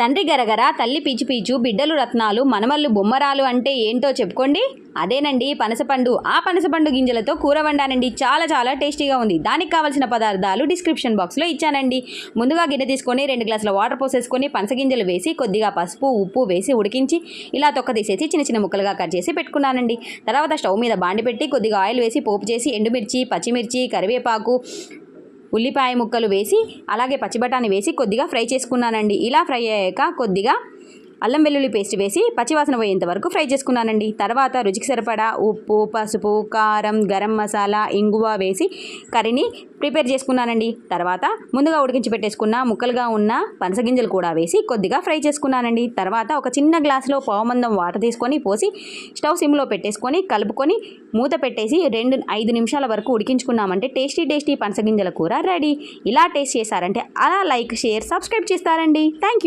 తండ్రి గరగర తల్లి పీచు పీచు బిడ్డలు రత్నాలు మనమల్లు బొమ్మరాలు అంటే ఏంటో చెప్పుకోండి. అదేనండి పనసపండు ఆ పనసపండు గింజలతో కూర వండానండి. చాలా చాలా టేస్టీగా ఉంది. దానికి కావాల్సిన పదార్థాలు డిస్క్రిప్షన్ బాక్స్లో ఇచ్చానండి. ముందుగా గిన్నె తీసుకొని రెండు గ్లాసుల వాటర్ పోసేసుకొని పనసగింజలు వేసి కొద్దిగా పసుపు ఉప్పు వేసి ఉడికించి ఇలా తొక్క తీసేసి చిన్న చిన్న ముక్కలుగా కట్ చేసి పెట్టుకున్నానండి. తర్వాత స్టవ్ మీద బాండి పెట్టి కొద్దిగా ఆయిల్ వేసి పోపు చేసి ఎండుమిర్చి పచ్చిమిర్చి కరివేపాకు ఉల్లిపాయ ముక్కలు వేసి అలాగే పచ్చిబటాని వేసి కొద్దిగా ఫ్రై చేసుకున్నానండి. ఇలా ఫ్రై అయ్యాక కొద్దిగా అల్లం వెల్లుల్లి పేస్ట్ వేసి పచ్చివాసన పోయేంత వరకు ఫ్రై చేసుకున్నానండి. తర్వాత రుచికి సరిపడా ఉప్పు పసుపు కారం గరం మసాలా ఇంగువ వేసి కర్రీని ప్రిపేర్ చేసుకున్నానండి. తర్వాత ముందుగా ఉడికించి పెట్టేసుకున్న ముక్కలుగా ఉన్న పనసగింజలు కూడా వేసి కొద్దిగా ఫ్రై చేసుకున్నానండి. తర్వాత ఒక చిన్న గ్లాసులో పావుమందం వాటర్ తీసుకొని పోసి స్టవ్ సిమ్లో పెట్టేసుకొని కలుపుకొని మూత పెట్టేసి రెండు ఐదు నిమిషాల వరకు ఉడికించుకున్నామంటే టేస్టీ టేస్టీ పనసగింజల కూర రెడీ. ఇలా టేస్ట్ చేశారంటే అలా లైక్ షేర్ సబ్స్క్రైబ్ చేస్తారండి. Thank you